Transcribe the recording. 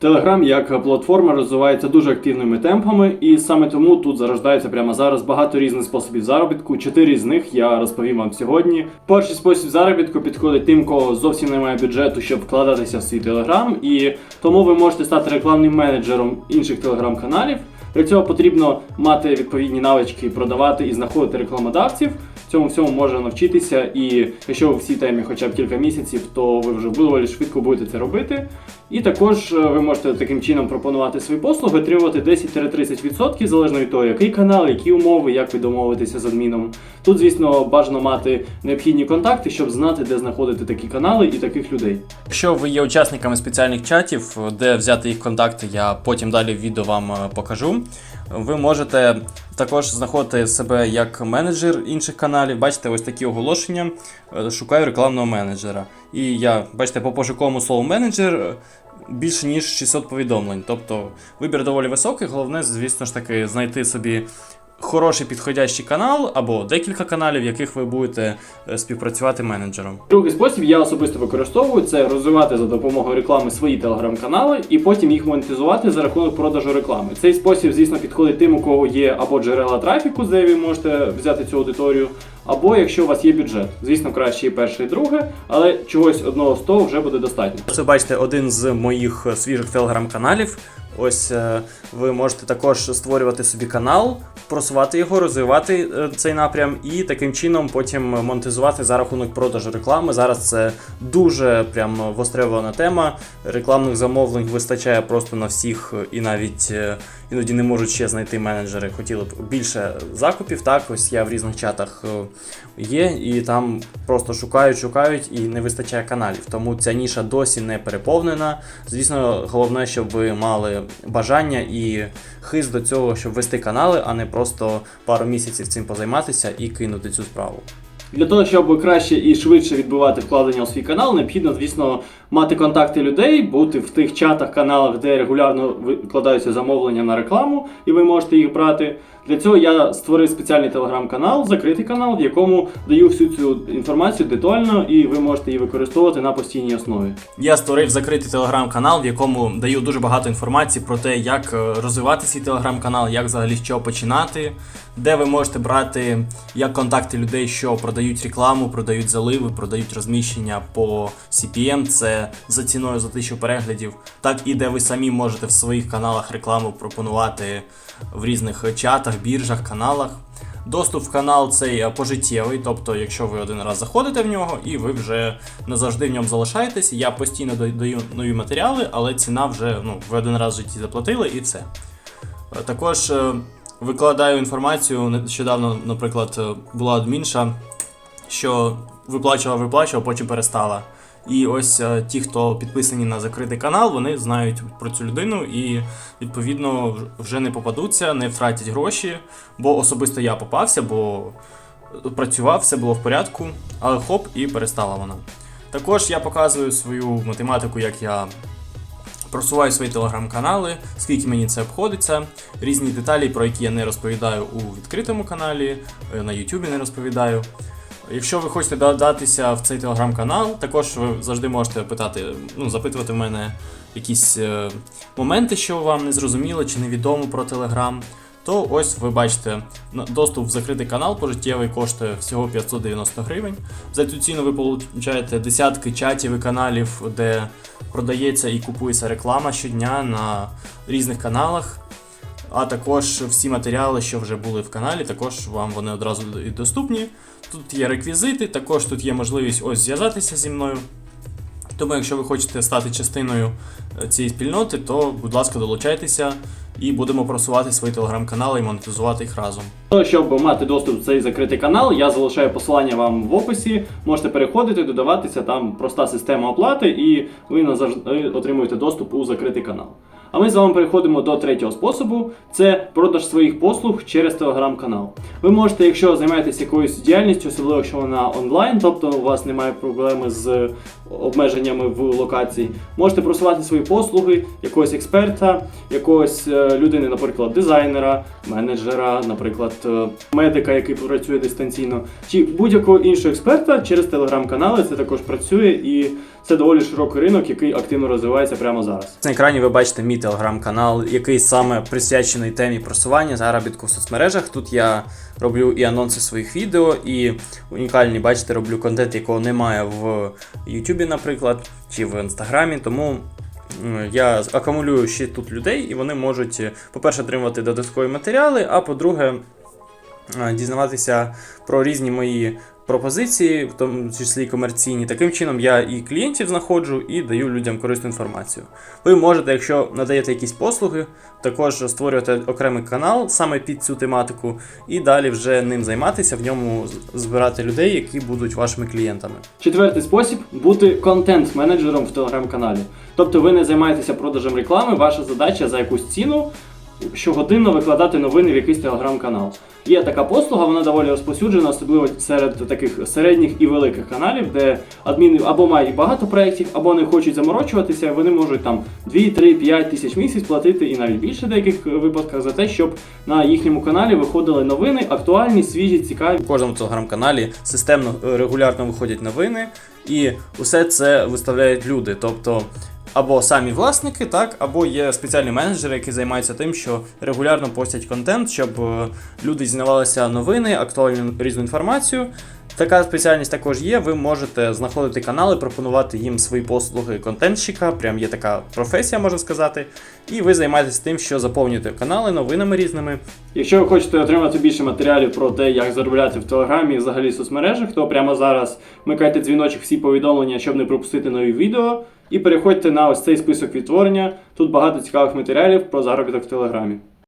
Telegram як платформа розвивається дуже активними темпами, і саме тому тут зарождається прямо зараз багато різних способів заробітку. Чотири з них я розповім вам сьогодні. Перший спосіб заробітку підходить тим, кого зовсім немає бюджету, щоб вкладатися в свій Telegram, і тому ви можете стати рекламним менеджером інших телеграм-каналів. Для цього потрібно мати відповідні навички продавати і знаходити рекламодавців. Цьому всьому можна навчитися, і якщо ви в цій темі хоча б кілька місяців, то ви вже доволі швидко будете це робити. І також е, ви можете таким чином пропонувати свої послуги, отримувати 10-30% залежно від того, який канал, які умови, як ви домовитеся з адміном. Тут, звісно, бажано мати необхідні контакти, щоб знати, де знаходити такі канали і таких людей. Якщо ви є учасниками спеціальних чатів, де взяти їх контакти, я потім далі в відео вам е, покажу. Ви можете також знаходити себе як менеджер інших каналів. Бачите, ось такі оголошення. е, Шукаю рекламного менеджера. І я, бачите, по пошуковому слову менеджер е, більше ніж 600 повідомлень. Тобто вибір доволі високий. Головне, звісно ж таки, знайти собі хороший підходящий канал або декілька каналів, в яких ви будете е, співпрацювати менеджером. Другий спосіб я особисто використовую це розвивати за допомогою реклами свої телеграм-канали і потім їх монетизувати за рахунок продажу реклами. Цей спосіб, звісно, підходить тим, у кого є або джерела трафіку, де ви можете взяти цю аудиторію, або якщо у вас є бюджет. Звісно, краще і перше, і друге, але чогось одного з того вже буде достатньо. Це бачите один з моїх свіжих телеграм-каналів. Ось е, ви можете також створювати собі канал, просувати його, розвивати е, цей напрям і таким чином потім монетизувати за рахунок продажу реклами. Зараз це дуже прям востребована тема. Рекламних замовлень вистачає просто на всіх, і навіть е, іноді не можуть ще знайти менеджери. Хотіли б більше закупів. Так, ось я в різних чатах е, є, і там просто шукають, шукають і не вистачає каналів. Тому ця ніша досі не переповнена. Звісно, головне, щоб ви мали бажання і хист до цього, щоб вести канали, а не просто пару місяців цим позайматися і кинути цю справу. Для того, щоб краще і швидше відбивати вкладення у свій канал, необхідно, звісно, мати контакти людей, бути в тих чатах, каналах, де регулярно викладаються замовлення на рекламу, і ви можете їх брати. Для цього я створив спеціальний телеграм-канал, закритий канал, в якому даю всю цю інформацію детально, і ви можете її використовувати на постійній основі. Я створив закритий телеграм-канал, в якому даю дуже багато інформації про те, як е, розвивати свій телеграм-канал, як взагалі з чого починати, де ви можете брати як контакти людей, що продають рекламу, продають заливи, продають розміщення по CPM, це за ціною за тисячу переглядів, так і де ви самі можете в своїх каналах рекламу пропонувати в різних чатах, біржах, каналах. Доступ в канал цей пожиттєвий, тобто, якщо ви один раз заходите в нього і ви вже назавжди в ньому залишаєтесь. Я постійно даю- даю нові матеріали, але ціна вже ну, ви один раз в житті заплатили і все. Також е, викладаю інформацію. Нещодавно, наприклад, е, була адмінша, що виплачувала, виплачувала, потім перестала. І ось е, ті, хто підписані на закритий канал, вони знають про цю людину і відповідно вже не попадуться, не втратять гроші. Бо особисто я попався, бо працював, все було в порядку, але хоп, і перестала вона. Також я показую свою математику, як я просуваю свої телеграм-канали, скільки мені це обходиться, різні деталі, про які я не розповідаю у відкритому каналі, е, на Ютубі не розповідаю. Якщо ви хочете додатися в цей телеграм-канал, також ви завжди можете питати, ну, запитувати в мене якісь е, моменти, що вам не зрозуміло чи невідомо про телеграм. То ось ви бачите, доступ в закритий канал пожиттєвий коштує всього 590 гривень. За цю ціну ви получаєте десятки чатів і каналів, де продається і купується реклама щодня на різних каналах. А також всі матеріали, що вже були в каналі, також вам вони одразу і доступні. Тут є реквізити, також тут є можливість ось зв'язатися зі мною. Тому, якщо ви хочете стати частиною е, цієї спільноти, то, будь ласка, долучайтеся і будемо просувати свої телеграм-канали і монетизувати їх разом. Щоб мати доступ в цей закритий канал, я залишаю посилання вам в описі. Можете переходити, додаватися, там проста система оплати, і ви отримуєте доступ у закритий канал. А ми з вами переходимо до третього способу: це продаж своїх послуг через телеграм-канал. Ви можете, якщо займаєтесь якоюсь діяльністю, особливо якщо вона онлайн, тобто у вас немає проблеми з обмеженнями в локації, можете просувати свої послуги якогось експерта, якогось е, людини, наприклад, дизайнера, менеджера, наприклад, е, медика, який працює дистанційно, чи будь-якого іншого експерта через телеграм-канали це також працює і це доволі широкий ринок, який активно розвивається прямо зараз. На екрані ви бачите мій телеграм-канал, який саме присвячений темі просування заробітку в соцмережах. Тут я роблю і анонси своїх відео, і унікальні, бачите, роблю контент, якого немає в Ютубі, наприклад, чи в Інстаграмі. Тому я акумулюю ще тут людей, і вони можуть, е, по-перше, отримувати додаткові матеріали, а по-друге, дізнаватися про різні мої пропозиції, в тому числі комерційні. Таким чином я і клієнтів знаходжу, і даю людям корисну інформацію. Ви можете, якщо надаєте якісь послуги, також створювати окремий канал саме під цю тематику, і далі вже ним займатися, в ньому збирати людей, які будуть вашими клієнтами. Четвертий спосіб бути контент-менеджером в телеграм-каналі. Тобто ви не займаєтеся продажем реклами, ваша задача за якусь ціну щогодинно викладати новини в якийсь телеграм-канал. Є така послуга, вона доволі розповсюджена, особливо серед таких середніх і великих каналів, де адміни або мають багато проєктів, або не хочуть заморочуватися, вони можуть там 2, 3, 5 тисяч місяць платити і навіть більше в деяких випадках за те, щоб на їхньому каналі виходили новини, актуальні, свіжі, цікаві. В кожному телеграм-каналі системно е, регулярно виходять новини, і усе це виставляють люди. Тобто або самі власники, так, або є спеціальні менеджери, які займаються тим, що регулярно постять контент, щоб е, люди дізнавалися новини, актуальну різну інформацію. Така спеціальність також є. Ви можете знаходити канали, пропонувати їм свої послуги контентщика. Прям є така професія, можна сказати. І ви займаєтесь тим, що заповнюєте канали новинами різними, Якщо ви хочете отримати більше матеріалів про те, як заробляти в Телеграмі і взагалі соцмережах, то прямо зараз вмикайте дзвіночок всі повідомлення, щоб не пропустити нові відео. І переходьте на ось цей список відтворення. Тут багато цікавих матеріалів про заробіток в Телеграмі.